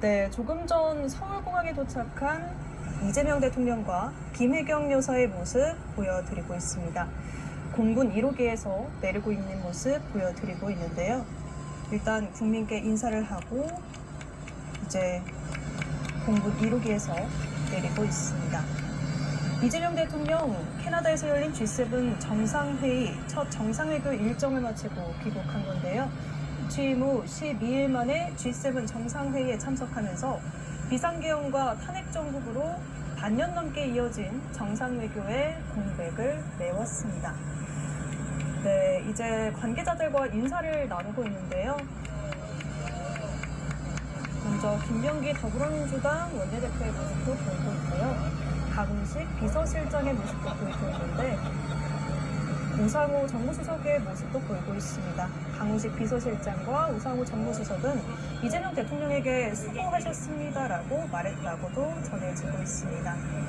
네, 조금 전 서울공항에 도착한 이재명 대통령과 김혜경 여사의 모습 보여드리고 있습니다. 공군 1호기에서 내리고 있는 모습 보여드리고 있는데요. 일단 국민께 인사를 하고 이제 공군 1호기에서 내리고 있습니다. 이재명 대통령 캐나다에서 열린 G7 정상회의 첫 정상회교 일정을 마치고 귀국한 건데요. 취임 후 12일 만에 G7 정상회의에 참석하면서 비상계엄과 탄핵 정국으로 반년 넘게 이어진 정상외교의 공백을 메웠습니다. 네, 이제 관계자들과 인사를 나누고 있는데요. 먼저 김병기 더불어민주당 원내대표의 모습도 보이고 있고요. 강훈식 비서실장의 모습도 보이고 있는데 우상호 정무수석의 모습도 보이고 있습니다. 강훈식 비서실장과 우상호 정무수석은 이재명 대통령에게 수고하셨습니다라고 말했다고도 전해지고 있습니다.